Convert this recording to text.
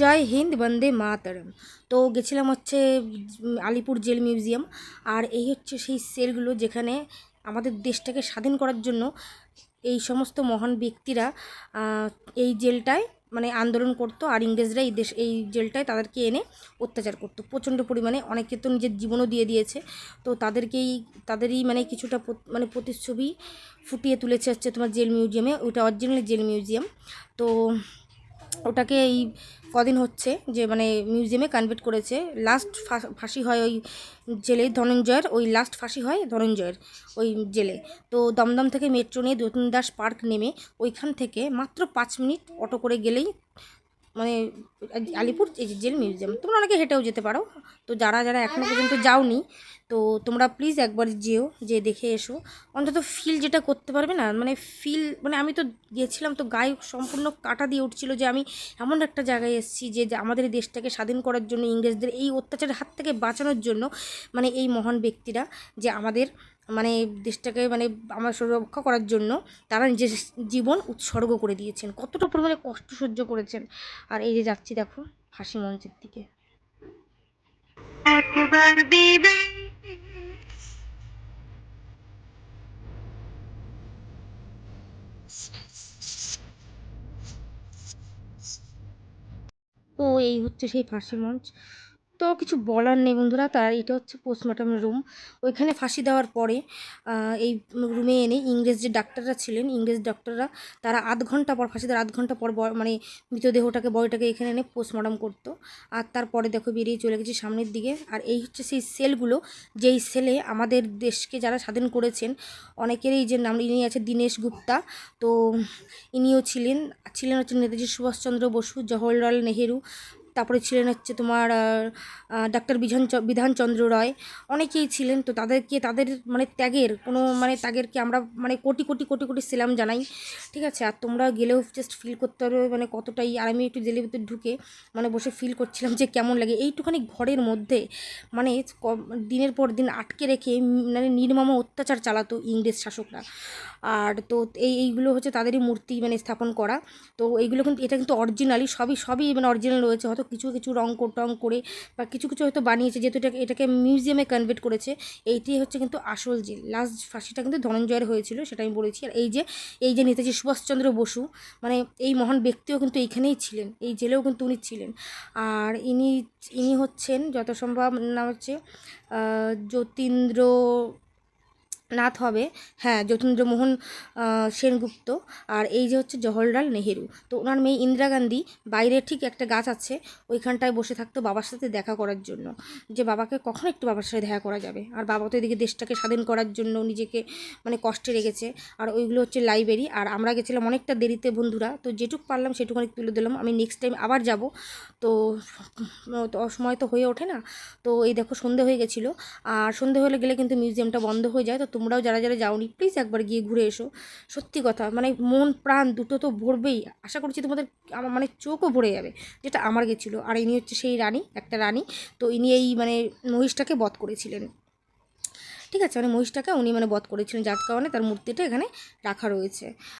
জয় হিন্দ, বন্দে মাতরম। তো গেছিলাম হচ্ছে আলিপুর জেল মিউজিয়াম। আর এই হচ্ছে সেই সেলগুলো যেখানে আমাদের দেশটাকে স্বাধীন করার জন্য এই সমস্ত মহান ব্যক্তিরা এই জেলটায় মানে আন্দোলন করতো। আর ইংরেজরা এই দেশ, এই জেলটায় তাদেরকে এনে অত্যাচার করতো। প্রচণ্ড পরিমাণে অনেকে তো নিজের জীবনও দিয়ে দিয়েছে। তো তাদেরকেই, তাদেরই মানে কিছুটা মানে প্রতিচ্ছবি ফুটিয়ে তুলেছে হচ্ছে তোমার জেল মিউজিয়ামে। ওইটা অরিজিনাল জেল মিউজিয়াম। তো ওটাকে এই কদিন হচ্ছে যে মানে মিউজিয়ামে কনভার্ট করেছে। লাস্ট ফাঁসি হয় ওই জেলে ধনঞ্জয়ের, ওই লাস্ট ফাঁসি হয় ধনঞ্জয়ের ওই জেলে। তো দমদম থেকে মেট্রো নিয়ে দাস পার্ক নেমে ওইখান থেকে মাত্র পাঁচ মিনিট অটো করে গেলেই মানে আলিপুর জেল মিউজিয়াম, তোমরা অনেকে হেঁটেও যেতে পারো। তো যারা যারা এখনও পর্যন্ত যাওনি, তো তোমরা প্লিজ একবার যেও যে দেখে এসো। অন্তত ফিল যেটা করতে পারবে না মানে ফিল মানে আমি তো গিয়েছিলাম তো গায়ে সম্পূর্ণ কাটা দিয়ে উঠছিল যে আমি এমন একটা জায়গায় এসেছি যে আমাদের দেশটাকে স্বাধীন করার জন্য, ইংরেজদের এই অত্যাচারের হাত থেকে বাঁচানোর জন্য মানে এই মহান ব্যক্তিরা যে আমাদের মানে দেশটাকে মানে আমার রক্ষা করার জন্য তারা নিজের জীবন উৎসর্গ করে দিয়েছেন। কতটা পরিমাণে কষ্ট সহ্য করেছেন। আর এই যে যাচ্ছি দেখো ফাঁসি মঞ্চের দিকে। একবার দিবে। তো এই হচ্ছে সেই ফাঁসি মঞ্চ। তো কিছু বলার নেই বন্ধুরা। তার এটা হচ্ছে পোস্টমর্টম রুম ওইখানে ফাঁসি দেওয়ার পরে এই রুমে এনে ইংরেজ যে ডাক্তাররা ছিলেন, ইংরেজ ডাক্তাররা, তারা আধ ঘণ্টা পর ফাঁসি দেওয়ার আধ ঘণ্টা পর মানে মৃতদেহটাকে, বডিটাকে এখানে এনে পোস্টমর্টম করতো। আর তারপরে দেখো বেরিয়ে চলে গেছে সামনের দিকে। আর এই হচ্ছে সেই সেলগুলো যেই সেলে আমাদের দেশকে যারা স্বাধীন করেছেন, অনেকেরই যে নাম ইনি আছে দীনেশ গুপ্তা। তো ইনিও ছিলেন ছিলেন হচ্ছে নেতাজি সুভাষচন্দ্র বসু, জওহরলাল নেহেরু তারপরে ছিলেন হচ্ছে তোমার ডাক্তার বিধান বিধানচন্দ্র রায়। অনেকেই ছিলেন তো তাদেরকে, তাদের মানে ত্যাগের, কোনো মানে ত্যাগেরকে আমরা মানে কোটি কোটি কোটি কোটি সেলাম জানাই। ঠিক আছে, আর তোমরা গেলেও জাস্ট ফিল করতে পারবে মানে কতটাই, আর আমি একটু জেলের ভিতরে ঢুকে মানে বসে ফিল করছিলাম যে কেমন লাগে। এইটুখানি ঘরের মধ্যে মানে দিনের পর দিন আটকে রেখে মানে নির্মম অত্যাচার চালাতো ইংরেজ শাসকরা। আর তো এই, এইগুলো হচ্ছে তাদেরই মূর্তি মানে স্থাপন করা। তো এইগুলো কিন্তু, এটা কিন্তু অরিজিনালি সবই সবই মানে অরিজিনাল রয়েছে। হয়তো কিছু কিছু রং টং করে বা কিছু কিছু হয়তো বানিয়েছে যেহেতু এটাকে এটাকে মিউজিয়ামে কনভার্ট করেছে, এইটি হচ্ছে কিন্তু আসল জেল লাস্ট ফাঁসিটা কিন্তু ধনঞ্জয়ের হয়েছিল, সেটা আমি বলেছি। আর এই যে এই যে নেতাজি সুভাষচন্দ্র বসু মানে এই মহান ব্যক্তিও কিন্তু এইখানেই ছিলেন, এই জেলেও কিন্তু উনি ছিলেন। আর ইনি ইনি হচ্ছেন, যত সম্ভব নাম হচ্ছে যতীন্দ্র নাথ হবে। হ্যাঁ যতীন্দ্রমোহন সেনগুপ্ত আর এই যে হচ্ছে জওহরলাল নেহেরু। তো ওনার মেয়ে ইন্দিরা গান্ধী বাইরে ঠিক একটা গাছ আছে, ওইখানটায় বসে থাকতো বাবার সাথে দেখা করার জন্য। যে বাবাকে কখন একটু বাবার সাথে দেখা করা যাবে। আর বাবা তো এদিকে দেশটাকে স্বাধীন করার জন্য নিজেকে মানে কষ্টে রেখেছে। আর ওইগুলো হচ্ছে লাইব্রেরি। আর আমরা গেছিলাম অনেকটা দেরিতে বন্ধুরা। তো যেটুকু পারলাম সেটুকু অনেক তুলে দিলাম। আমি নেক্সট টাইম আবার যাব। তো তো সময় তো হয়ে ওঠে না। তো এই দেখো সন্ধে হয়ে গেছিল। আর সন্ধে হলে গেলে কিন্তু মিউজিয়ামটা বন্ধ হয়ে যায়। তো তোমরাও যারা যারা যাওনি প্লিজ একবার গিয়ে ঘুরে এসো। সত্যি কথা মানে মন, প্রাণ দুটো তো ভরবেই। আশা করছি তোমাদের আমার মানে চোখও ভরে যাবে, যেটা আমার গেছিল। আর ইনি হচ্ছে সেই রানী, একটা রানী। তো ইনি এই মানে মহিষটাকে বধ করেছিলেন। ঠিক আছে মানে মহিষটাকে উনি মানে বধ করেছিলেন যার কারণে তার মূর্তিটা এখানে রাখা রয়েছে।